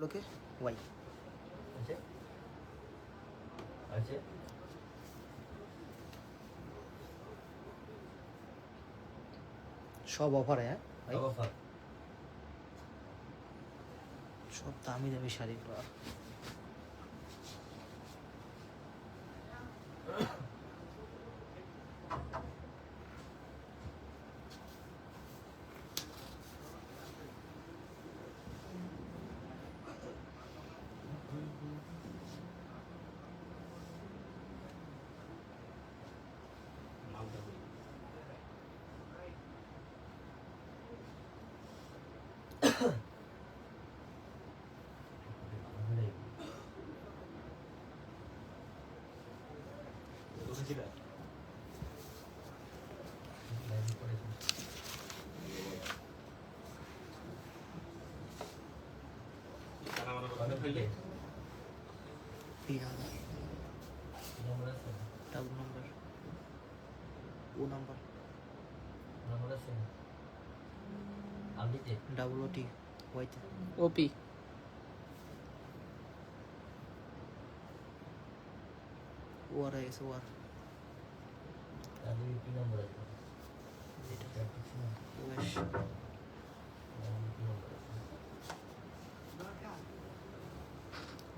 লোকে ওয়াই আছে সব অফারে হ্যাঁ সব দামি দামি শাড়িগুলো ডাবল ওটি ওয়াইতে ওপি ওয়ার হয়ে গেছে ওয়ার ওয়েশ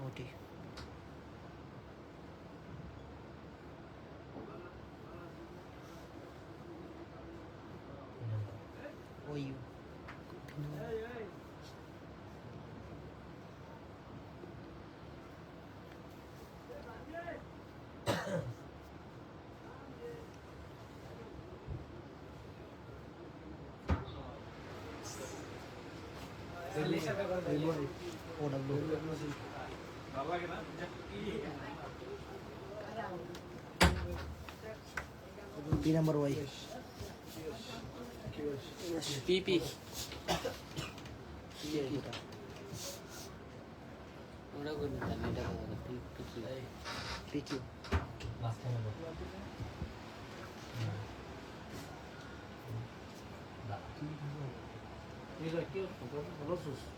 ওটি ওইউ ও ডাব্লিউ বি নাম্বার ওয়াই পিপি ওটা কোন দাম এটা ক্যামেরার সামনে এটা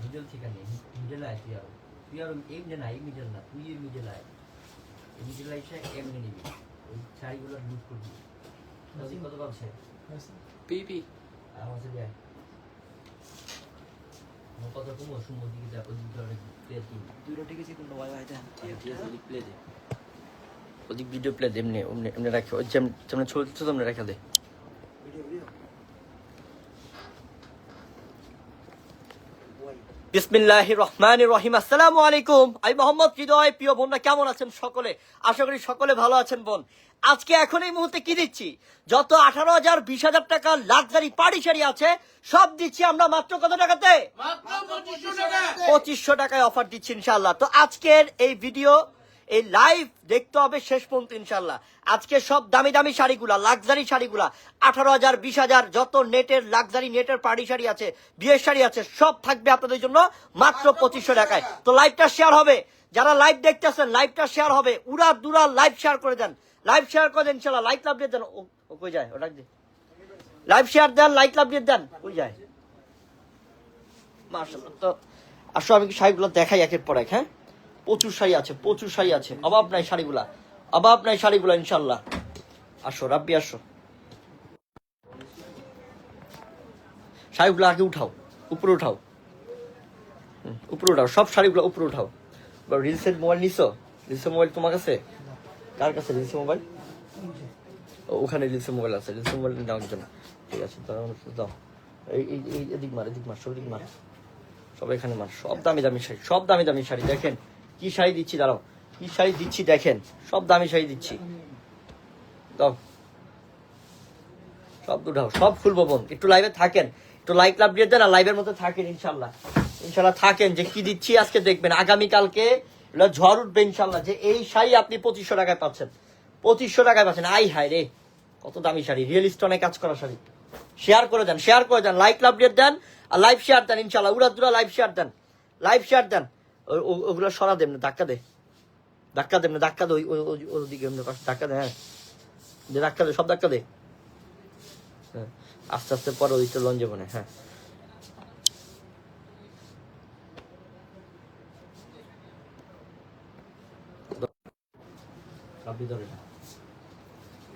মিডল ঠিকানে মিডল আয় তুই আরও। তুই আরও এমনি না এই মিডল না তুই এই মিডল আয়। এই মিডল আইসা এমনি নিবি। ওই শাড়িগুলো লুট করবি নদী কত পাচ্ছে? পিপি আমার সাথে আয় আমার কথা কমো সুন্দর দিকে যা ওদিক ধরে প্লেট কিনবি দুটো টিকেছি কোনটা ওয়াই ওয়াই দেন প্লে দে। ওদিক ভিডিও প্লে দে এমনি এমনি এমনি রাখো। ওই যেমন যেমন ছবি তুলছো তেমনি রেখে দে। বিসমিল্লাহ রহমান রহিম। আসসালামু আলাইকুম। আমি মোহাম্মদ হৃদয়। প্রিয় বোনরা কেমন আছেন সকলে? আশা করি সকলে ভালো আছেন বোন। আজকে এখন এই মুহূর্তে কি দিচ্ছি? যত আঠারো হাজার বিশ হাজার টাকা লাক্সারি পাড়ি শাড়ি আছে সব দিচ্ছি আমরা মাত্র কত টাকাতে? পঁচিশশো টাকায় অফার দিচ্ছি ইনশাল্লাহ তো আজকের এই ভিডিও এই লাইভ দেখতে হবে শেষ পর্যন্ত ইনশাল্লাহ আজকে সব দামি দামি শাড়িগুলা লাক্সারি শাড়িগুলা, আঠারো হাজার, বিশ হাজার, যত নেটের লাক্সারি নেটের পাড়ি শাড়ি আছে, বিয়ের শাড়ি আছে, সব থাকবে আপনাদের জন্য মাত্র পঁচিশশো টাকায়। তো লাইভটা শেয়ার হবে। যারা লাইভ দেখতেছেন লাইভটা শেয়ার হবে। উড়া দুরা লাইভ শেয়ার করে দেন। লাইভ শেয়ার করে দেন ইনশাল্লাহ লাইক লাভ দিয়ে দেন। ও কই যায়? ওটা দিয়ে। লাইভ শেয়ার দেন লাইক লাভ দিয়ে দেন। কই যায়? মার্শাল্লাহ তো আসো, আমি শাড়িগুলো দেখাই একের পর এক হ্যাঁ? প্রচুর শাড়ি আছে, প্রচুর শাড়ি আছে। অভাব নাই শাড়িগুলা, অভাব নাই শাড়িগুলা ইনশাল্লাহ আসো, রাব্বি, আসো। শাড়িগুলো আগে উঠাও, উপরে উঠাও। উপরে উঠাও, সব শাড়িগুলো উপরে উঠাও। রিলসের মোবাইল নিছো? রিলসের মোবাইল তোমার কাছে? কার কাছে রিলসের মোবাইল? ওখানে রিলসের মোবাইল আছে, রিলসের মোবাইল নেওয়ার জন্য। ঠিক আছে দাও এই, এদিক মার এদিক মার, সব এদিক মার। সব এখানে মার, সব দামি দামি শাড়ি, সব দামি দামি শাড়ি, দেখেন। কি শাড়ি দিচ্ছি, দাঁড়াও। কি শাড়ি দিচ্ছি দেখেন, সব দামি শাড়ি দিচ্ছি। দাও। সব উঠাও সব খুলবো বোন। একটু লাইভে থাকেন, একটু লাইক লাভ দিয়ে দেন আর লাইভের মধ্যে থাকেন, ইনশাল্লাহ। ইনশাল্লাহ থাকেন যে কি দিচ্ছি আজকে দেখবেন। আগামীকালকে ঝড় উঠবে ইনশাল্লাহ যে এই শাড়ি আপনি পঁচিশশো টাকায় পাচ্ছেন। পঁচিশশো টাকায় পাচ্ছেন। আই হায় রে, কত দামি শাড়ি রিয়েল স্টোনে কাজ করা শাড়ি। শেয়ার করে দেন শেয়ার করে দেন লাইক লাভ দিয়ে দেন আর লাইভ শেয়ার দেন ইনশাল্লাহ। উড়া দুরা লাইভ শেয়ার দেন লাইভ শেয়ার দেন। ওগুলো সরা দেন না ধাক্কা দে। ধাক্কা দেন না ধাক্কা দে ওই ওই- ওই- ওদিকে এমনি ধাক্কা দে হ্যাঁ। দে ধাক্কা দে সব ধাক্কা দে। হ্যাঁ আস্তে আস্তে পরে ওইটা লঞ্জে বনে হ্যাঁ। আপনি ধরে না।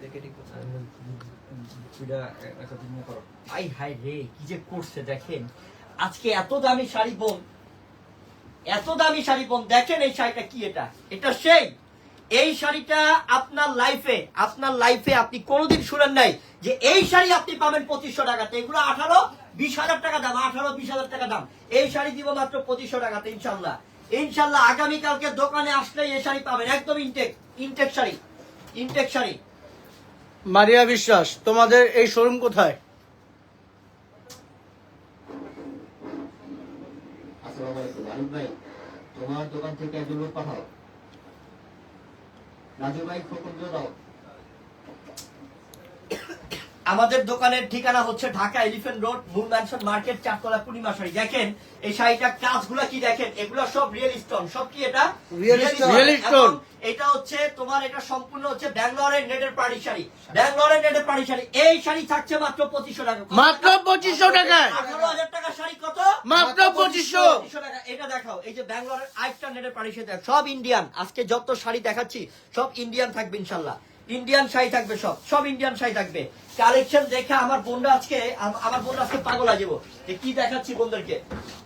দেখে ঠিক করতে আই হাই রে কি যে করছে দেখেন। আজকে এত দামি শাড়ি বোন এত দামি শাড়ি বোন দেখেন এই শাড়িটা কি এটা? এটা সেই। এই শাড়িটা আপনার লাইফে আপনার লাইফে আপনি কোনোদিন শুনেন নাই যে এই শাড়ি আপনি পাবেন পঁচিশশো টাকাতে। এগুলো আঠারো, বিশ হাজার টাকা দাম, আঠারো, বিশ হাজার টাকা দাম। এই শাড়ি দিব মাত্র পঁচিশশো টাকাতে, ইনশাল্লাহ। ইনশাল্লাহ আগামীকালকে দোকানে আসলে এই শাড়ি পাবেন। একদম intact intact sari intact sari. Maria Biswas, তোমাদের এই শোরুম কোথায়? আসসালামু ভাই তোমার দোকান থেকে একজন লোক পাঠাও। রাজু ভাই খবর দাও। আমাদের দোকানের ঠিকানা হচ্ছে Dhaka Elephant Road Moon Mansion Market চারতলা পূর্ণিমা শাড়ি দেখেন এই শাড়িটা কাজগুলো কি দেখেন? এগুলো সব রিয়েল স্টোন সব কি এটা? এটা হচ্ছে তোমার এটা সম্পূর্ণ হচ্ছে ব্যাঙ্গালোরের নেটের পাড়ি শাড়ি। ব্যাঙ্গালোরের নেটের পাড়ি শাড়ি। এই শাড়ি থাকছে মাত্র পঁচিশশো টাকা। মাত্র 2500 টাকায়। আঠারো হাজার টাকা শাড়ি। কত? মাত্র পঁচিশশো। পঁচিশশো। টাকা। এটা দেখাও। এই যে ব্যাঙ্গালোরের আরেকটা নেটের পাড়ি শাড়ি দেখো। সব ইন্ডিয়ান আজকে যত শাড়ি দেখাচ্ছি সব ইন্ডিয়ান থাকবে ইনশাল্লাহ। ইন্ডিয়ান শাড়ি থাকবে সব সব ইন্ডিয়ান শাড়ি থাকবে। কালেকশন দেখে আমার বোনরা আজকে আমার বোনরা আজকে পাগল যাব। যে কি দেখাচ্ছি বোনদেরকে?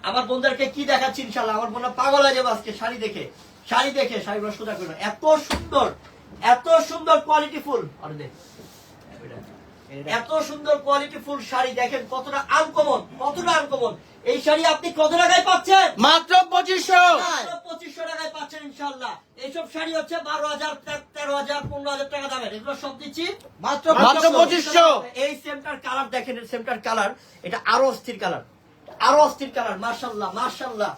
আমার বোনদেরকে কি দেখাচ্ছি ইনশাল্লাহ? আমার বোনরা পাগল যাব আজকে শাড়ি দেখে। শাড়ি দেখে শাড়িগুলো সোজা করবে? এত সুন্দর এত সুন্দর কোয়ালিটি ফুল। আরে দেখ এত সুন্দর কোয়ালিটি ফুল শাড়ি, দেখেন কতটা আনকমন কতটা আনকমন এই শাড়ি আপনি কত টাকায় পাচ্ছেন? মাত্র পঁচিশশো। পঁচিশশো টাকায় পাচ্ছেন ইনশাল্লাহ এইসব শাড়ি হচ্ছে বারো হাজার তেরো হাজার পনেরো হাজার টাকা দামের। এগুলো সব দিচ্ছি। মাত্র মাত্র পঁচিশশো। এই সেমটার কালার দেখেন সেমটার কালার এটা আরও অস্থির কালার। আরও অস্থির কালার মার্শাল্লাহ মার্শাল্লাহ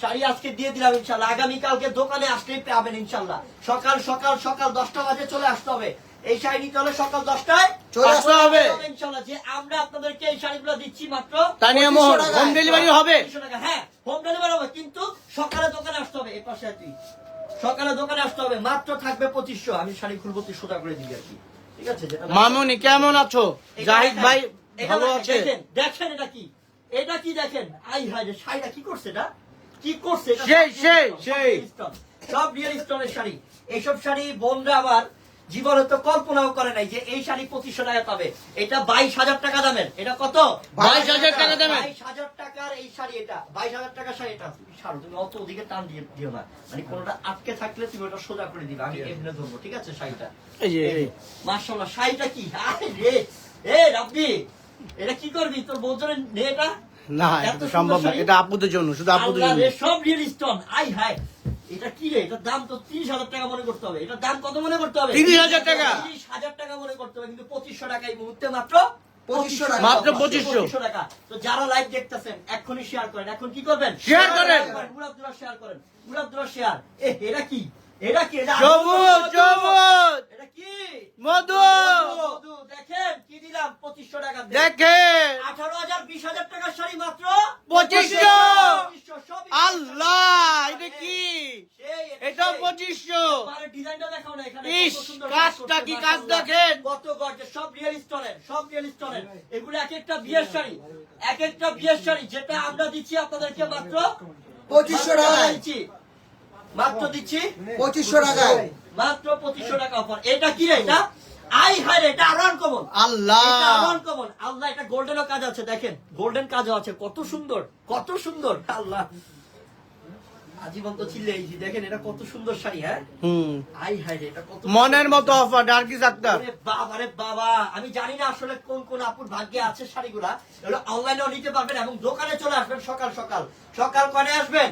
শাড়ি আজকে দিয়ে দিলাম ইনশাল্লাহ আগামীকালকে দোকানে আসলেই পাবেন ইনশাল্লাহ সকাল সকাল সকাল দশটা বাজে চলে আসতে হবে। এই শাড়ি নিতে হলে সকাল দশটায় চলে আসতে হবে। ইনশাল্লাহ। যে আমরা আপনাদেরকে এই শাড়িগুলো দিচ্ছি মাত্র তানিয়া মোহন হোম ডেলিভারি হবে? হ্যাঁ হোম ডেলিভারি হবে কিন্তু সকালে দোকানে আসতে হবে এই পাশে তুই সকালে দোকানে আসতে হবে মাত্র থাকবে পঁচিশশো। আমি শাড়ি খুলবো সোজা করে দিবি আর কি। ঠিক আছে মামুনি কেমন আছো? জাহিদ ভাই এটা ভালো আছে? দেখেন, এটা কি? এটা কি দেখেন? আই হায় রে শাড়িটা কি করছে এটা? কি করছে সেই, সব সেই, সেই। সব রিয়েল স্টোনের শাড়ি। এইসব শাড়ি বোনরা আমার জীবনে তো কল্পনাও করে নাই যে এই শাড়ি পঁচিশশো টাকা পাবে। এটা বাইশ হাজার টাকা দামের। এটা কত? 22,000 টাকা দামের। বাইশ হাজার টাকার এই শাড়ি এটা। বাইশ হাজার টাকার শাড়ি এটা। ছাড়ো তুমি অত ওদিকে টান দিয়ে দিও না। মানে কোনোটা আটকে থাকলে তুমি ওটা সোজা করে দিবে। আমি এমনি ধরবো ঠিক আছে শাড়িটা? মার্শাল্লাহ শাড়িটা কি? রে! এ রাব্বি এটা কি করবি? তোর বউজনের নে এটা। না এটা সম্ভব না। এটা আপুদের জন্য শুধু আপুদের জন্য। সব রিয়েল স্টোন আই হাই এটা কি রে? এটার দাম তো তিরিশ হাজার টাকা মনে করতে হবে। এটার দাম কত মনে করতে হবে? 30,000 টাকা। তিরিশ হাজার টাকা মনে করতে হবে কিন্তু পঁচিশশো টাকা এই মুহূর্তে মাত্র মাত্র 2500 টাকা। তো যারা লাইভ দেখতেছেন এখনই শেয়ার করেন। এখন কি করবেন? Share করেন। শেয়ার করেন। মুরাবদুল্লাহ শেয়ার এ এটা কি? এটা কি? এটা সবুজ সবুজ এটা কি? মধু! মধু, দেখেন কি দিলাম? পঁচিশশো টাকা দেখেন! আঠারো হাজার টাকার শাড়ি মাত্র? 2500 আল্লাহ এটা কি? এটা সেই। পঁচিশশো! ডিজাইনটা দেখাও না এখানে ইস, কাজটা কি কাজ দেখেন। কত গর্জে সব রিয়েল স্টোনের সব রিয়েল স্টোনের এগুলো এক একটা বিয়ের শাড়ি। এক একটা বিয়ের শাড়ি যেটা আমরা দিচ্ছি আপনাদেরকে মাত্র 2500 টাকায়। দিচ্ছি। মাত্র দিচ্ছি? পঁচিশশো টাকায়। মাত্র পঁচিশশো টাকা অফার এটা কি রে এটা? আই রে এটা আরও আনকমন আল্লাহ। আনকমন আল্লাহ এটা গোল্ডেনও কাজ আছে দেখেন। গোল্ডেন কাজও আছে কত সুন্দর কত সুন্দর। আল্লাহ। আজীবন তো ছিলে এই দেখেন এটা কত সুন্দর শাড়ি হ্যাঁ? হুম। আই রে এটা কত মনের মতো অফার আক্তার বাবা রে বাবা আমি জানি না আসলে কোন কোন আপুর ভাগ্যে আছে শাড়িগুলা। এগুলো অনলাইনেও নিতে পারবেন এবং দোকানে চলে আসবেন সকাল সকাল। সকাল কনে আসবেন?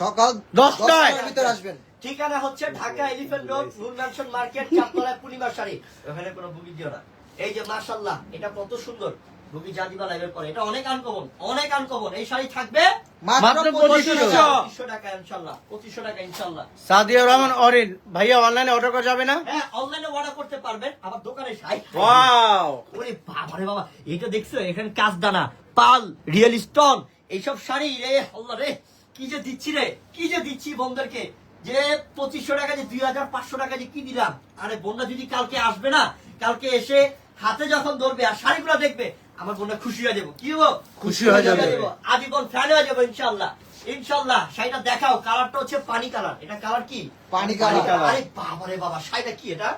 সকাল দশটায়। ভিতরে আসবেন। ঠিকানা হচ্ছে Dhaka Elephant Road Noor Mansion Market চাপতলায় Purnima Sari. ওখানে কোনো বুগি দিও না। এই যে মাশাল্লাহ এটা কত সুন্দর। বুগি জাদিবা লাইভের পরে। এটা অনেক আনকমন অনেক আনকমন এই শাড়ি থাকবে মাত্র মাত্র পঁচিশশো টাকা। 2500 টাকা ইনশাআল্লাহ 2500 টাকা ইনশাআল্লাহ। সাদিয়া রহমান অরিন ভাইয়া অনলাইনে অর্ডার করা যাবে না? হ্যাঁ অনলাইনে অর্ডার করতে পারবেন আবার দোকানে শাড়ি। ওয়াও ওরে বাবারে বাবা এটা দেখছ? এখানে কাজ দানা পাল রিয়েল স্টোন এইসব শাড়ি রে আল্লাহ রে। কি যে দিচ্ছি রে? কি যে দিচ্ছি বোনদেরকে যে পঁচিশশো টাকা যে দুই হাজার পাঁচশো টাকা যে কি দিলাম? আরে বোনরা যদি কালকে আসবে না কালকে এসে হাতে যখন ধরবে আর শাড়িগুলো দেখবে আমার বোনরা খুশি হয়ে যাব। কি হব খুশি হয়ে যাবে। আজীবন ফ্যান হয়ে যাব ইনশাল্লাহ ইনশাল্লাহ শাড়িটা দেখাও। কালারটা হচ্ছে পানি কালার। এটা কালার কি? পানি কালার। আরে বাবারে বাবা শাড়িটা কি এটা?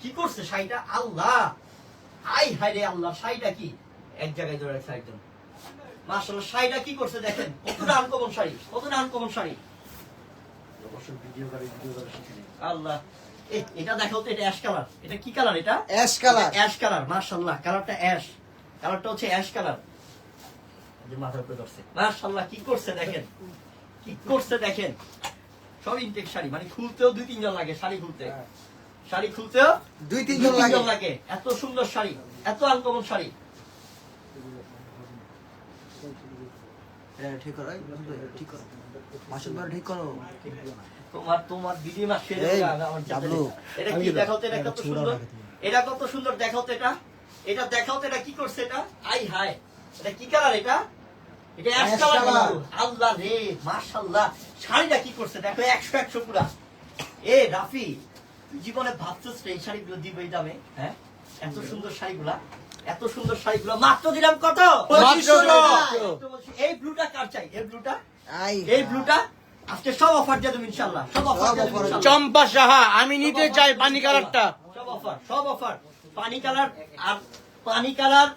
কি করছে শাড়িটা? আল্লাহ! আই হাই রে আল্লাহ শাড়িটা কি? এক জায়গায় ধরে রাখছে একজন মাশাআল্লাহ শাড়িটা কি করছে দেখেন? কতটা আনকমন শাড়ি কতটা আনকমন শাড়ি। আল্লাহ এটা দেখো তো এটা অ্যাশ কালার এটা কি কালার এটা? অ্যাশ কালার অ্যাশ কালার মাশাআল্লাহ কালারটা অ্যাশ কালারটা হচ্ছে অ্যাশ কালার যে মাথার উপরে ধরছে। মাশাআল্লাহ কি করছে দেখেন? কি করছে দেখেন? সব ইনটেক শাড়ি মানে খুলতেও দুই তিনজন লাগে শাড়ি খুলতে। শাড়ি খুলতেও দুই তিনজন লাগে। এত সুন্দর শাড়ি এত আনকমন শাড়ি। ঠিক করো ঠিক করো। মাসুদ ভাই ঠিক করো। তোমার তোমার দিদি মা শের এই, আমার জানতে ডাবলু, নেই। এটা কি দেখাও তো এটা কত সুন্দর? এটা কত সুন্দর দেখাও তো এটা। এটা দেখাও তো এটা কি করছে এটা? আই হাই এটা কি কালার এটা? এটা অ্যাশ অ্যাশ কালার কালার। আল্লাহ রে মাশাআল্লাহ। শাড়িটা কি করছে? দেখো 100 100 পুরা। এ রাফি জীবনে ভাবছিস রে এই শাড়িগুলো দিবে দামে হ্যাঁ? এত সুন্দর শাড়িগুলা। এত সুন্দর শাড়িগুলো। মাত্র দিলাম কত? এই ব্লুটা কার চাই? এই ব্লুটা? এই ব্লুটা? আজকে সব অফার দিয়ে দেবো ইনশাল্লাহ সব অফার। চম্পা সাহা আমি নিতে চাই পানি কালারটা। সব অফার সব অফার। পানি কালার আর পানি কালার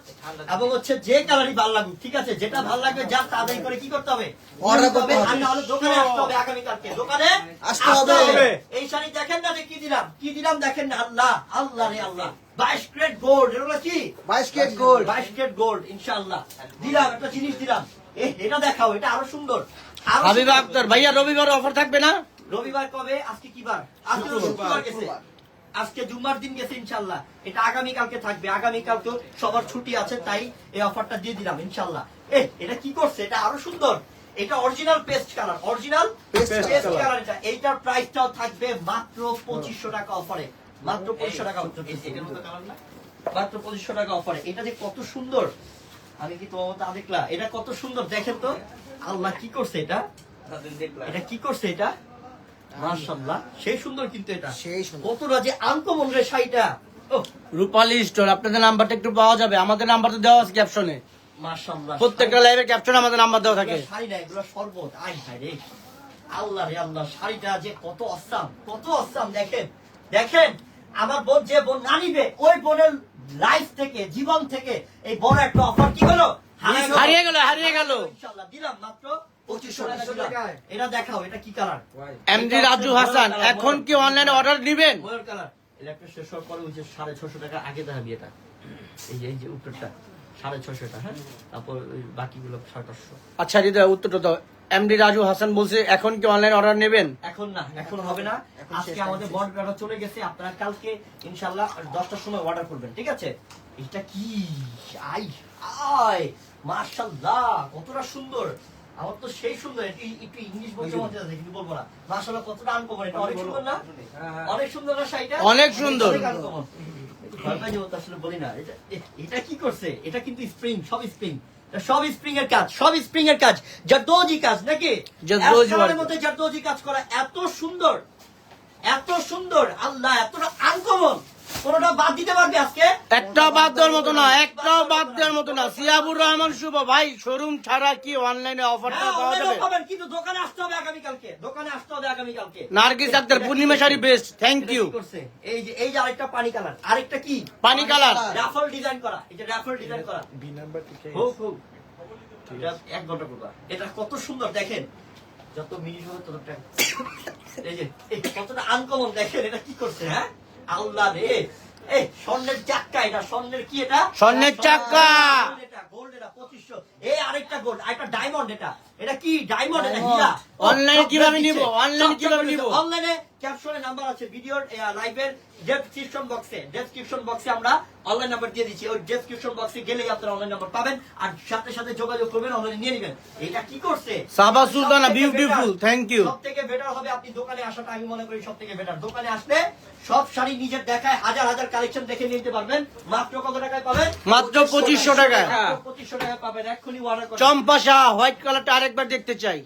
এবং হচ্ছে যে কালারই ভালো লাগুক ঠিক আছে? যেটা ভালো লাগবে যার তাড়াতাড়ি করে কি করতে হবে? Order করতে হবে। আর না হলে দোকানে আসতে হবে আগামীকালকে। দোকানে আসতে হবে। এই শাড়ি দেখেন না যে কি দিলাম? কি দিলাম দেখেন না? আল্লাহ আল্লাহ রে আল্লাহ। বাইশ ক্রেট গোল্ড এগুলো কি? 22 ক্যারেট গোল্ড বাইশ ক্রেট গোল্ড ইনশাআল্লাহ। দিলাম একটা জিনিস দিলাম। এটা দেখাও এটা আরও সুন্দর। আরও হাবিবা ভাইয়া রবিবার অফার থাকবে না? রবিবার কবে? আজকে কি বার আজকে শুক্রবার গেছে। আজকে জুমার দিন গেছে ইনশাল্লাহ এটা আগামী কালকে থাকবে। আগামী কালকে সবার ছুটি আছে তাই এই অফারটা দিয়ে দিলাম ইনশাল্লাহ এ এটা কি করছে? এটা আরও সুন্দর। এটা original paste colour original paste colour এটা। এইটার প্রাইসটাও থাকবে মাত্র পঁচিশশো টাকা অফারে। মাত্র পঁচিশশো টাকা এটার মতো কালার না? মাত্র পঁচিশশো টাকা অফারে। এটা যে কত সুন্দর। আমি কি তোমার মতো দেখলা এটা কত সুন্দর দেখেন তো। আল্লাহ কি করছে এটা? এটা কি করছে এটা? মাশাআল্লাহ। সেই সুন্দর কিন্তু এটা। সেই সুন্দর। কতটা যে আনকমন রে শাড়িটা। রূপালী স্টোর আপনাদের নাম্বারটা একটু পাওয়া যাবে। আমাদের নাম্বার তো দেওয়া আছে ক্যাপশনে মাশাআল্লাহ। প্রত্যেকটা লাইভের ক্যাপশনে আমাদের নাম্বার দেওয়া থাকে। শাড়ি না এগুলো শরবত। আই হায় রে। আল্লাহ রে আল্লাহ শাড়িটা যে কত অসাম কত অসাম দেখেন। দেখেন আমার বোন যে বোন না নিবে ওই বোনের লাইফ থেকে জীবন থেকে এই বড় একটা অফার কি হলো? হারিয়ে গেল হারিয়ে গেল। ইনশাআল্লাহ দিলাম মাত্র। পঁচিশশো 2500 টাকা। দিলাম। টাকায়। এটা দেখাও এটা কি কালার এমডি রাজু হাসান এখন কি অনলাইনে অর্ডার দিবেন? ময়ূর কালার ইলেকট্রিক শেষ হওয়ার পরে ওই যে সাড়ে ছশো টাকা আগে দেখাবি এটা এই যে এই যে উত্তরটা সাড়ে ছশো হ্যাঁ? তারপর বাকিগুলো আচ্ছা হৃদয় উত্তরটা দাও। এমডি রাজু হাসান বলছে এখন কি অনলাইন অর্ডার নেবেন? এখন না এখন হবে না। আজকে আমাদের বন্ড বেড়া চলে গেছে আপনারা কালকে ইনশাল্লাহ দশটার সময় অর্ডার করবেন ঠিক আছে? এটা কি? আই আই মার্শাল্লাহ কতটা সুন্দর! আমার তো সেই সুন্দর একটু একটু ইংলিশ বলতে মনে কিন্তু বলব না। মার্শাল্লাহ কতটা আনকমন এটা অনেক সুন্দর না? অনেক সুন্দর না শাড়িটা? অনেক সুন্দর। আসলে বলি না এটা এটা কি করছে? এটা কিন্তু স্প্রিং সব স্প্রিং সব স্প্রিং এর কাজ সব স্প্রিং এর কাজ। জারদোজি কাজ নাকি? জারদোজি এক কালারের work। মধ্যে জারদোজি কাজ করা এত সুন্দর এত সুন্দর আল্লাহ এতটা আনকমন কোনটা বাদ দিতে পারবে আজকে? একটাও বাদ দেওয়ার মতো না একটাও বাদ দেওয়ার মতো না। সিয়াবুর রহমান শুভ ভাই শোরুম ছাড়া কি অনলাইনে অফারটা পাওয়া যাবে? পাবেন, কিন্তু দোকানে আসতে হবে আগামীকালকে। দোকানে আসতে হবে আগামীকালকে। নার্গিস আক্তার পূর্ণিমা শাড়ি বেস্ট থ্যাংক এটা ইউ এই যে এই যে আরেকটা পানি কালার আরেকটা কি? পানি কালার। রাফল ডিজাইন করা এই যে রাফল ডিজাইন করা। হোক হোক এক ঘণ্টা করবা এটা কত সুন্দর দেখেন। যত মিনিট হবে তত এই যে কতটা আনকমন দেখেন এটা কি করছে হ্যাঁ? আল্লাহ রে। এই স্বর্ণের চাক্কা এটা স্বর্ণের কি এটা? স্বর্ণের চাক্কা। এটা গোল্ড এটা পঁচিশশো। এই আরেকটা গোল্ড আরেকটা ডায়মন্ড এটা। এটা কি? ডায়মন্ড এটা হীরা। Online কীভাবে নিবো? Online কীভাবে নিবো? অনলাইনে ক্যাপশনে নাম্বার আছে ভিডিওর লাইভের ডেসক্রিপশন বক্সে ডেসক্রিপশন বক্সে আমরা অনলাইন নাম্বার দিয়ে দিচ্ছি। ওই ডেসক্রিপশন বক্সে গেলেই আপনারা অনলাইন নাম্বার পাবেন। আর সাথে সাথে যোগাযোগ করবেন অনলাইনে নিয়ে নেবেন। এটা কি করছে? Saba Sultana, beautiful, thank you. সব বেটার হবে আপনি দোকানে আসাটা আমি মনে করি বেটার দোকানে আসলে সব শাড়ি নিজের দেখায় হাজার হাজার কালেকশন দেখে নিতে পারবেন। মাত্র কত টাকায় পাবেন? মাত্র 2500 টাকায়। পঁচিশশো টাকায় পাবেন। এক্ষুনি অর্ডার করেন হোয়াইট কালারটা আরেকবার দেখতে চাই।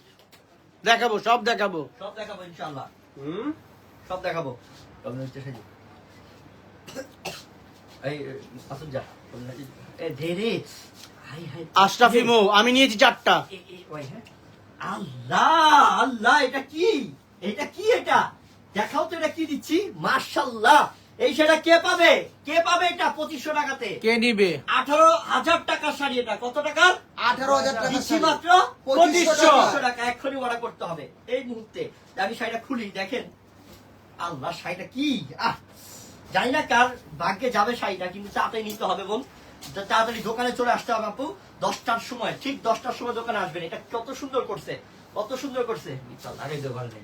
দেখাবো সব দেখাবো। সব দেখাবো ইনশাল্লাহ সব দেখাবো। তবে হচ্ছে সাজি। এই আসুন যা। এ ধীরে হাই হাই। আশরাফি মো আমি নিয়েছি চারটা। হ্যাঁ। আল্লাহ আল্লাহ এটা কি? এটা কি এটা? দেখাও তো এটা কি দিচ্ছি? মার্শাল্লাহ এই সেটা কে পাবে? কে পাবে এটা পঁচিশশো টাকাতে? কে নিবে? আঠারো হাজার টাকার শাড়ি এটা। কত টাকার? আঠারো হাজার টাকা মাত্র পঁচিশশো টাকা। টাকা। এক্ষুনি অর্ডার করতে হবে। এই মুহূর্তে আমি শাড়িটা খুলি দেখেন। আল্লাহ শাড়িটা কি? আহ জানি না কার ভাগ্যে যাবে শাড়িটা কিন্তু তাড়াতাড়ি নিতে হবে বোন। তা- তাড়াতাড়ি দোকানে চলে আসতে হবে আপু। দশটার সময় ঠিক দশটার সময় দোকানে আসবেন। এটা কত সুন্দর করছে। কত সুন্দর করছে। আগে দোকানে নেই।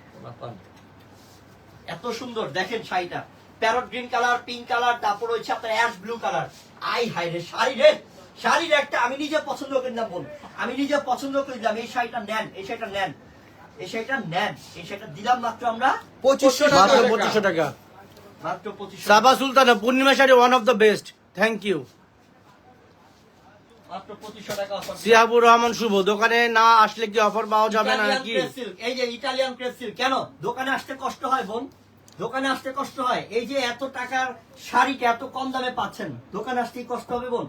এত সুন্দর দেখেন শাড়িটা। Parrot green colour pink colour তারপর হচ্ছে আপনার অ্যাশ ব্লু কালার। আই হাই রে শাড়ি রে শাড়ির একটা আমি নিজে পছন্দ করি না বোন আমি নিজে পছন্দ করি দিলাম এই শাড়িটা নেন এই শাড়িটা নেন এই শাড়িটা নেন এই শাড়িটা দিলাম মাত্র আমরা পঁচিশশো টাকা। পঁচিশশো টাকা। মাত্র পঁচিশ Saba Sultana Purnima Sari one of the best thank you মাত্র পঁচিশশো টাকা অফার সিয়াবুর রহমান শুভ। দোকানে না আসলে কি অফার পাওয়া যাবে না এই যে ইটালিয়ান ক্রেপ সিল্ক কেন? দোকানে আসতে কষ্ট হয় বোন। দোকানে আসতে কষ্ট হয়। এই যে এত টাকার শাড়িটা এত কম দামে পাচ্ছেন, দোকানে আসতেই কষ্ট হবে বোন।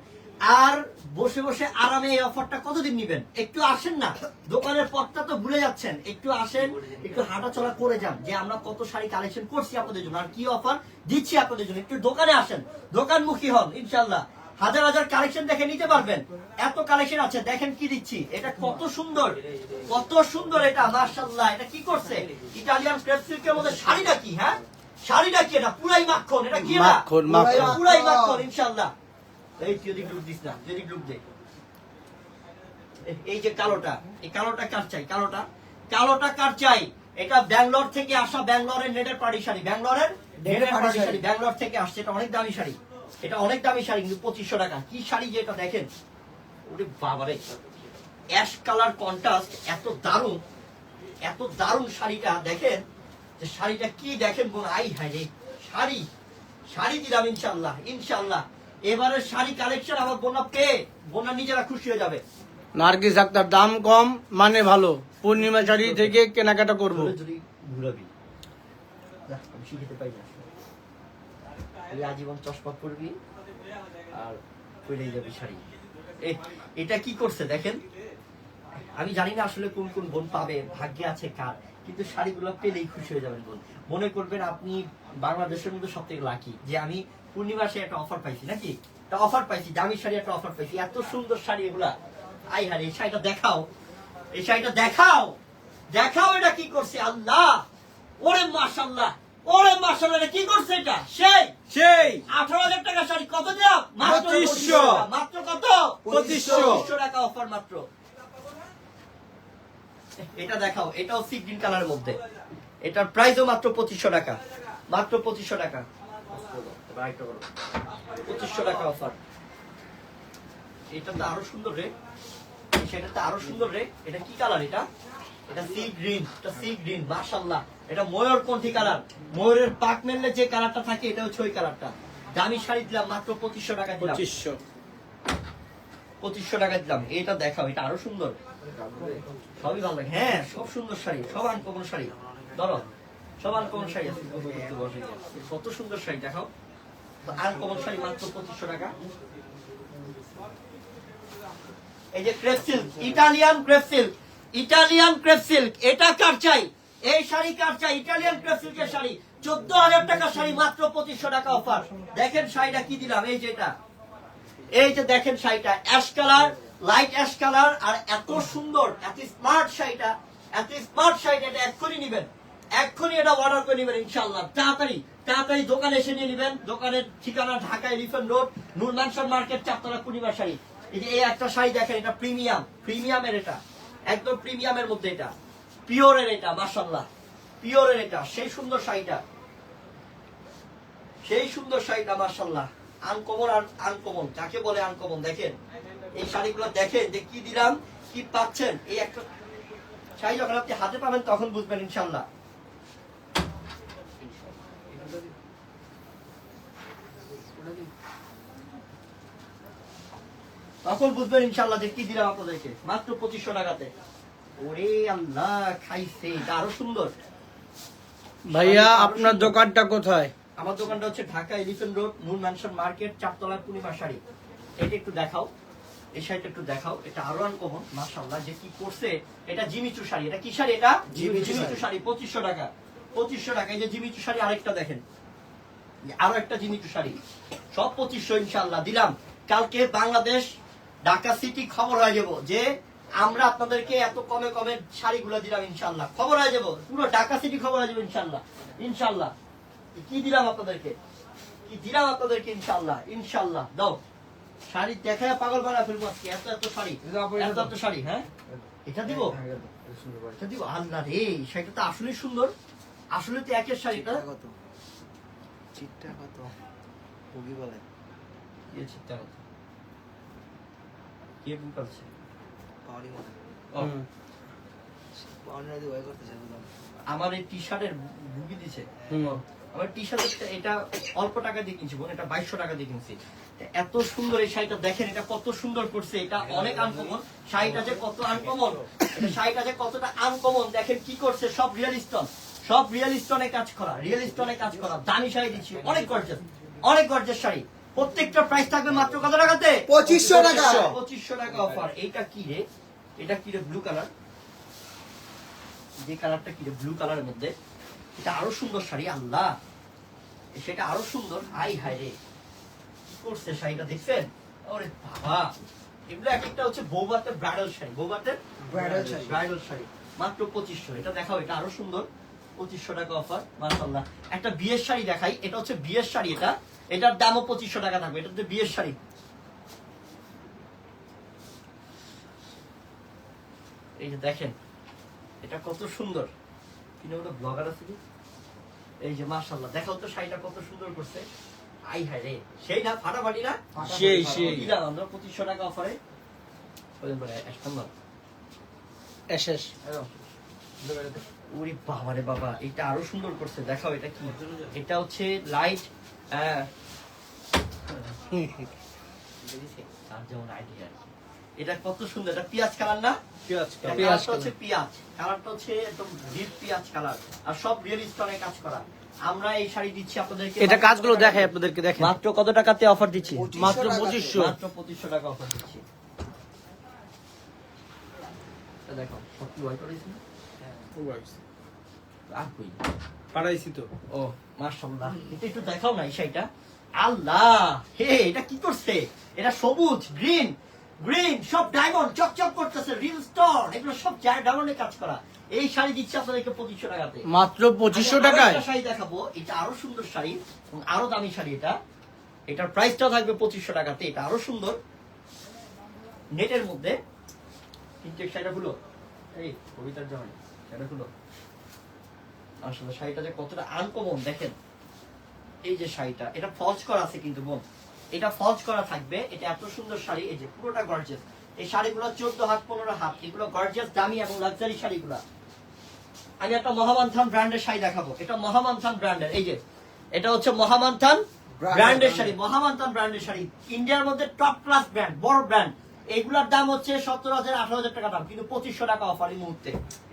আর বসে বসে আরামে এই অফারটা কতদিন নিবেন? একটু আসেন না। দোকানের পথটা তো ভুলে যাচ্ছেন। একটু আসেন, একটু হাঁটা চলা করে যান যে আমরা কত শাড়ি কালেকশন করছি আপনাদের জন্য। আর কি অফার দিচ্ছি আপনাদের জন্য? একটু দোকানে আসেন। দোকানমুখী হন, ইনশাল্লাহ। হাজার হাজার কালেকশন দেখে নিতে পারবেন। এত কালেকশন আছে দেখেন কি দিচ্ছি। এটা কত সুন্দর কত সুন্দর এটা মার্শাল্লাহ এটা কি করছে? ইটালিয়ান ক্রেপ সিল্কের মধ্যে শাড়িটা কি হ্যাঁ? শাড়িটা কি এটা? পুরাই মাখন। এটা কি মাখন। পুরাই মাখন ইনশাল্লাহ এই যদি গ্রুপ দিস না যদি গ্রুপ দে। এই যে কালোটা এই কালোটা কার চাই? কালোটা? কালোটা কার চাই? এটা ব্যাঙ্গালোর থেকে আসা ব্যাঙ্গালোরের নেটের পাড়ি শাড়ি। ব্যাঙ্গালোরের নেটের পাড়ি। শাড়ি। ব্যাঙ্গালোর থেকে আসছে এটা অনেক দামি শাড়ি। এটা অনেক দামি শাড়ি কিন্তু পঁচিশশো টাকা। কি শাড়ি যে এটা দেখেন? ওরে বাবারে। অ্যাশ কালার কন্ট্রাস্ট এত দারুণ এত দারুণ শাড়িটা দেখেন? যে শাড়িটা কি দেখেন বোন আই হাই রে শাড়ি শাড়ি দিলাম ইনশাল্লাহ ইনশাল্লাহ এবারে শাড়ি কালেকশন আমার বোনা পেয়ে বোনা নিজেরা খুশি হয়ে যাবে। নার্গিস আক্তার দাম কম মানে ভালো। পূর্ণিমা শাড়ি থেকে কেনাকাটা করব। ঘুরে ঘুরাবি। শিখিতে পাই না। তুই আজীবন চশমা পরবি আর পরেই যাবি শাড়ি। এটা কি করছে দেখেন? আমি জানি না আসলে কোন কোন বোন পাবে, ভাগ্যে আছে কার, কিন্তু শাড়িগুলো পেলেই খুশি হয়ে যাবেন বোন। মনে করবেন আপনি বাংলাদেশের মধ্যে সব থেকে লাকি যে আমি পূর্ণিমাসে একটা অফার পাইছি, নাকি? একটা অফার পাইছি, দামি শাড়ি একটা অফার পাইছি, এত সুন্দর শাড়ি এগুলা। আই হারে এই শাড়িটা দেখাও, এই শাড়িটা দেখাও দেখাও এটা কি করছে আল্লাহ। ওরে মাশাল্লাহ ওরে মাশাল্লাহ কি করছে এটা? সেই? সেই। আঠারো হাজার টাকা শাড়ি। কত দিলাম মাত্র পঁচিশশো। মাত্র কত? পঁচিশশো। টাকা অফার মাত্র। এটা দেখাও এটাও সি গ্রিন কালারের মধ্যে। এটার প্রাইসও মাত্র পঁচিশশো টাকা। মাত্র পঁচিশশো টাকা। পঁচিশশো টাকা অফার এটা তো আরও সুন্দর রে। সেটা তো আরও সুন্দর রে। এটা কি কালার এটা? এটা সি গ্রিন এটা সি গ্রিন মাশাল্লাহ এটা ময়ূর কণ্ঠী কালার? ময়ূরের পাক মেললে যে কালারটা থাকে এটা হচ্ছে ওই কালারটা। দামি শাড়ি দিলাম মাত্র পঁচিশশো টাকা দিলাম। পঁচিশশো। পঁচিশশো টাকা দিলাম। এটা দেখাও এটা আরও সুন্দর। সবই ভালো লাগে। হ্যাঁ সব সুন্দর শাড়ি সব আনকমন শাড়ি। ধরো সব আনকমন শাড়ি আছে। কত সুন্দর শাড়ি দেখাও। আনকমন শাড়ি মাত্র পঁচিশশো টাকা। এই যে crepe silk Italian crepe silk Italian crepe silk এটা কার চাই? এই শাড়ি কার ইটালিয়ান ক্রেপ শাড়ি। চোদ্দ হাজার টাকা শাড়ি, মাত্র পঁচিশশো টাকা অফার দেখেন শাড়িটা কি দিলাম? এই যেটা এই যে দেখেন শাড়িটা। Ash colour light ash colour আর এত সুন্দর, এত স্মার্ট শাড়িটা, এত স্মার্ট শাড়িটা এটা এক্ষুনি নিবেন। এক্ষুনি এটা অর্ডার করে নেবেন ইনশাল্লাহ তাড়াতাড়ি তাড়াতাড়ি দোকানে এসে নিয়ে নেবেন। দোকানের ঠিকানা Dhaka Elephant Road, Noor Mansion Market, চারতলা পূর্ণিমা শাড়ি। এই যে এই একটা শাড়ি দেখেন, এটা প্রিমিয়াম প্রিমিয়ামের এটা। একদম প্রিমিয়ামের মধ্যে এটা। পিওরের এটা মাশাল্লাহ পিওরের এটা, সেই সুন্দর শাড়িটা। সেই সুন্দর শাড়িটা মাশাল্লাহ আনকমন আর আনকমন যাকে বলে আনকমন দেখেন। এই শাড়িগুলো দেখেন যে কি দিলাম, কি পাচ্ছেন। এই একটা শাড়ি যখন আপনি হাতে পাবেন, তখন বুঝবেন ইনশাল্লাহ তখন বুঝবেন ইনশাল্লাহ যে কি দিলাম আপনাদেরকে। মাত্র পঁচিশশো টাকাতে। ওরে আল্লাহ খাইছে আরও সুন্দর। ভাইয়া আপনার দোকানটা কোথায়? আমার দোকানটা হচ্ছে Dhaka Elephant Road Noor Mansion Market চারতলা পূর্ণিমা শাড়ি এটা একটু দেখাও। এই শাড়িটা একটু দেখাও। এটা আরও আনকমন মাশাআল্লাহ যে কি করছে এটা জিমিচু শাড়ি। এটা কি শাড়ি এটা? জিমিচু জিমিচু শাড়ি পঁচিশশো টাকা। পঁচিশশো টাকা এই যে জিমিচু শাড়ি আরেকটা দেখেন। আরও একটা জিমিচু শাড়ি। সব পঁচিশশো ইনশাল্লাহ দিলাম। কালকে বাংলাদেশ ঢাকা সিটি খবর হয়ে যাব যে আমরা আপনাদেরকে এত কমে কমে শাড়িগুলো দিলাম ইনশাল্লাহ খবর হয়ে যাব। পুরো ঢাকা সিটি খবর হয়ে যাবে ইনশাল্লাহ ইনশাল্লাহ কি দিলাম আপনাদেরকে? কি দিলাম আপনাদেরকে ইনশাল্লাহ ইনশাল্লাহ দাও। শাড়ি দেখায় পাগল বানা ফেলব আজকে। এত এত শাড়ি। এত এত শাড়ি হ্যাঁ? এটা দিব? এটা দিব। আল্লাহ রে এই শাড়িটা তো আসলে সুন্দর। আসলে তো একের শাড়িটা কত চিটটা কত ভুগি বলে। কে চিন্তা করছে কে আমার এই টি শার্টের দিছে। আমার টি শার্টের এটা অল্প টাকা দিয়ে কিনছি বোন এটা বাইশশো টাকা দিয়ে কিনছি। এত সুন্দর এই শাড়িটা দেখেন এটা কত সুন্দর করছে এটা অনেক আনকমন শাড়িটা যে কত আনকমন শাড়িটা যে কতটা আনকমন দেখেন কি করছে সব রিয়েল স্টোন সব রিয়েল স্টোনে কাজ করা রিয়েল স্টোনে কাজ করা। দামি শাড়ি দিচ্ছি অনেক গর্জেস অনেক গর্জেস শাড়ি। প্রত্যেকটা প্রাইস থাকবে মাত্র কত টাকাতে? পঁচিশশো টাকা। পঁচিশশো। টাকা অফার এইটা কি রে? এটা কি রে ব্লু কালার যে কালারটা কি রে? ব্লু কালারের মধ্যে। এটা আরও সুন্দর শাড়ি আল্লাহ। সেটা আরও সুন্দর। হাই হাই রে। কি করছে শাড়িটা দেখছেন? ওরে বাবা। এগুলো এক একটা হচ্ছে বৌবাতের ব্রাইডাল শাড়ি। বৌবাতের ব্রাইডাল শাড়ি। ব্রাইডাল শাড়ি। মাত্র পঁচিশশো। এটা দেখাও এটা আরও সুন্দর। পঁচিশশো টাকা অফার মাশাল্লাহ একটা বিয়ের শাড়ি দেখাই। এটা হচ্ছে বিয়ের শাড়ি এটা। এটার দামও পঁচিশশো টাকা থাকবে এটা হচ্ছে বিয়ের শাড়ি। এই যে দেখেন এটা কত সুন্দর। কিনে ওটা ব্লগার আছে কি? এই যে মার্শাল্লাহ দেখাও তো শাড়িটা কত সুন্দর করছে। আই হাই রে সেই না ফাটাফাটি না? সেই, সেই। দিলাম আমরা পঁচিশশো টাকা অফারে। এসএস বাবা রে বাবা এটা আরও সুন্দর করছে দেখাও এটা কি। এটা হচ্ছে লাইট তার যেমন আইডিয়া এটা কত সুন্দর এটা পেঁয়াজ কালার না? পেঁয়াজ এটা হচ্ছে পেঁয়াজ কালারটা হচ্ছে একদম ডিপ পেঁয়াজ কালার। আর সব রিয়েল স্টোনে কাজ করা। আমরা এই শাড়ি দিচ্ছি আপনাদেরকে এটা কাজগুলো দেখাই আপনাদেরকে দেখেন। মাত্র কত টাকাতে অফার দিচ্ছি? মাত্র টাকা। পঁচিশশো। মাত্র পঁচিশশো টাকা অফার দিচ্ছি। দেখো সব কি white করেছি না? আর কই? পাঠাইছি তো। ও। মাশাআল্লাহ এটা একটু দেখাও না এই শাড়িটা। আল্লাহ হে এটা কি করছে? এটা সবুজ গ্রিন গ্রিন সব ডায়মন্ড চকচক করতেছে রিল স্টোন এগুলো সব ডায়মন্ডে কাজ করা। এই শাড়ি দিচ্ছে আপনাদেরকে পঁচিশশো টাকাতে। মাত্র পঁচিশশো টাকায়? শাড়ি দেখাবো এটা আরও সুন্দর শাড়ি এবং আরও দামি শাড়ি এটা। এটার প্রাইসটাও থাকবে পঁচিশশো টাকাতে এটা আরও সুন্দর। নেটের মধ্যে কিন্তু শাড়িটা গুলো এই কবিতার জামাই শাড়িটা গুলো আসলে শাড়িটা যে কতটা আনকমন দেখেন। এই যে শাড়িটা এটা ফলস করা আছে কিন্তু বোন। এটা ফলস করা থাকবে এটা এত সুন্দর শাড়ি এই যে পুরোটা গর্জিয়াস এই শাড়িগুলো চোদ্দ হাত পনেরো হাত এগুলো গর্জিয়াস দামি এবং লাক্সারি শাড়িগুলো। আমি একটা মহামান্থান ব্র্যান্ডের শাড়ি দেখাবো। এটা মহামান্থান ব্র্যান্ডের এই যে এটা হচ্ছে মহামান্থান ব্র্যান্ডের শাড়ি। মহামান্থান ব্র্যান্ডের শাড়ি। ইন্ডিয়ার মধ্যে টপ ক্লাস ব্র্যান্ড বড় ব্র্যান্ড এগুলোর দাম হচ্ছে সত্তর হাজার আঠারো হাজার টাকা দাম কিন্তু পঁচিশশো টাকা অফার এই মুহূর্তে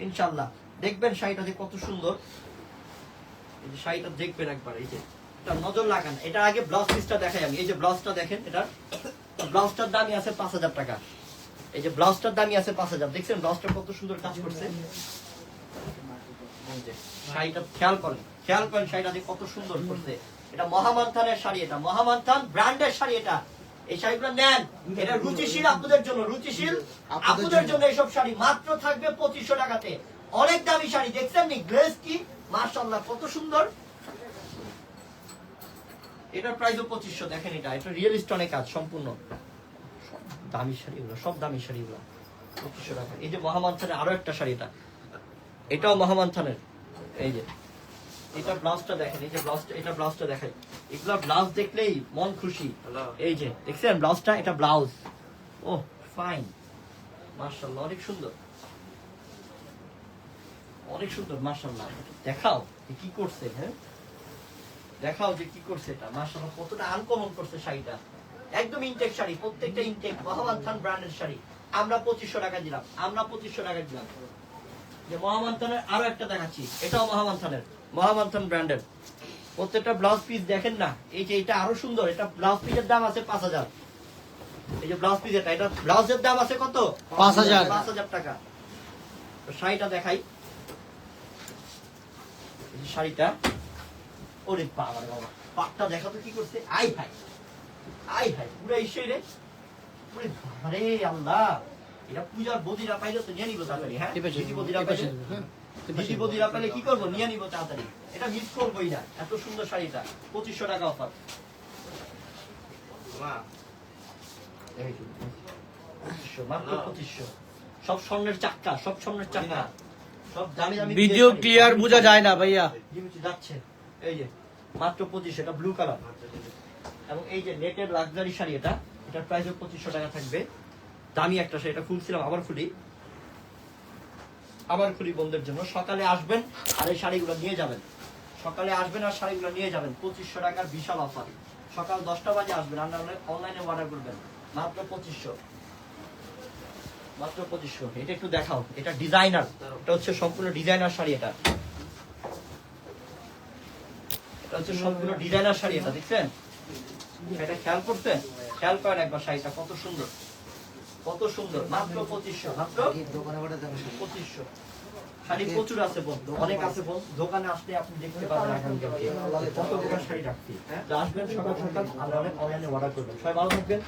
ইনশাল্লাহ। দেখবেন শাড়িটা যে কত সুন্দর। এই যে শাড়িটা দেখবেন একবার এই যে। এটা নজর লাগান। এটা আগে ব্লাউজ পিসটা দেখাই আমি। এই যে ব্লাউজটা দেখেন এটা ব্লাউজটার দামই আছে পাঁচ হাজার টাকা। এই যে ব্লাউজটার দামই আছে পাঁচ হাজার। দেখছেন ব্লাউজটা কত সুন্দর কাজ করছে? শাড়িটা খেয়াল করেন। খেয়াল করেন শাড়িটা যে কত সুন্দর করছে। এটা মহামান্থানের শাড়ি এটা। মহামান্থান ব্র্যান্ডের শাড়ি এটা। এই শাড়িগুলো নেন। এটা রুচিশীল আপনাদের জন্য রুচিশীল আপনাদের। জন্য। এইসব শাড়ি। মাত্র থাকবে পঁচিশশো টাকাতে। অনেক দামি শাড়ি দেখছেন নি? গ্লেস কি? মার্শাল্লাহ কত সুন্দর। এটার প্রাইসও পঁচিশশো দেখেন এটা। এটা রিয়েল স্টোনে কাজ সম্পূর্ণ। দামি শাড়িগুলো সব দামি শাড়িগুলো পঁচিশশো টাকা। এই যে মহামান্থানের আরও একটা শাড়ি এটা। এটাও মহামান্থানের এই যে। এটা ব্লাউজটা দেখেন এই যে ব্লাউজটা এটা ব্লাউজটা দেখেন এগুলো ব্লাউজ দেখলেই মন খুশি। এই যে দেখছেন ব্লাউজটা? এটা ব্লাউজ। ও ফাইন মার্শাল্লাহ অনেক সুন্দর। অনেক সুন্দর মার্শাল্লাহ দেখাও যে কি করছে হ্যাঁ? দেখাও যে কি করছে এটা মার্শাল্লাহ কতটা আনকমন করছে শাড়িটা। একদম ইনটেক শাড়ি প্রত্যেকটা ইনটেক মহামান খান ব্র্যান্ডের শাড়ি। আমরা পঁচিশশো টাকা দিলাম আমরা পঁচিশশো টাকা দিলাম। যে মহামান্থানের আরও একটা দেখাচ্ছি এটাও মহামান্থানের মহামান্থান ব্র্যান্ডের প্রত্যেকটা ব্লাউজ পিস দেখেন না এই যে এটা আরও সুন্দর এটা ব্লাউজ পিসের দাম আছে পাঁচ হাজার। এই যে ব্লাউজ পিস এটা এটা ব্লাউজের দাম আছে কত? 5,000 পাঁচ হাজার টাকা। শাড়িটা দেখাই। শাড়িটা? ওরে বাবা বাবা পাটটা দেখা তো কি করছে? আই ভাই আই ভাই পুরো ঈশ্বর রে। ওরে বাবা রে আল্লাহ এটা পূজার বদিরা পাইলে তো নিয়ে নিব তাড়াতাড়ি হ্যাঁ? এই বদিরা পাইলে হ্যাঁ, বদিরা পাইলে কি করব? নিয়ে নিব তাড়াতাড়ি। এটা মিস করবোই না এত সুন্দর শাড়িটা পঁচিশশো টাকা অফার। সব স্বর্ণের চাক্কা সব স্বর্ণের চাক্কা। ভিডিও ক্লিয়ার বোঝা যায় না ভাইয়া। যাচ্ছে। এই যে মাত্র পঁচিশশো এটা ব্লু কালার এবং এই যে নেটের লাক্সারি শাড়ি এটা এটার প্রাইস পঁচিশশো টাকা থাকবে। দামি একটা শাড়ি এটা খুলছিলাম আবার খুলি। আবার খুলি বন্ধুদের জন্য। সকালে আসবেন আর এই শাড়িগুলো নিয়ে যাবেন। সকালে আসবেন আর শাড়িগুলো নিয়ে যাবেন। পঁচিশশো টাকার বিশাল অফার সকাল দশটা বাজে আসবেন নাহলে অনলাইনে অর্ডার করবেন। মাত্র পঁচিশশো। মাত্র পঁচিশশো। এটা একটু দেখাও। এটা ডিজাইনার এটা হচ্ছে সম্পূর্ণ ডিজাইনার শাড়ি এটা। এটা হচ্ছে সম্পূর্ণ ডিজাইনার শাড়ি এটা, দেখছেন? এটা খেয়াল করতেন খেয়াল করেন একবার শাড়িটা, কত সুন্দর। কত সুন্দর। মাত্র পঁচিশশো মাত্র? পঁচিশশো। শাড়ি প্রচুর আছে বোন, অনেক আছে বোন। দোকানে আসলে আপনি দেখতে পাবেন আগামীকালকে শাড়ি রাখছি আসবেন সকাল সকাল, আমরা অনেক অনলাইনে অর্ডার করবেন। সবাই ভালো থাকবেন।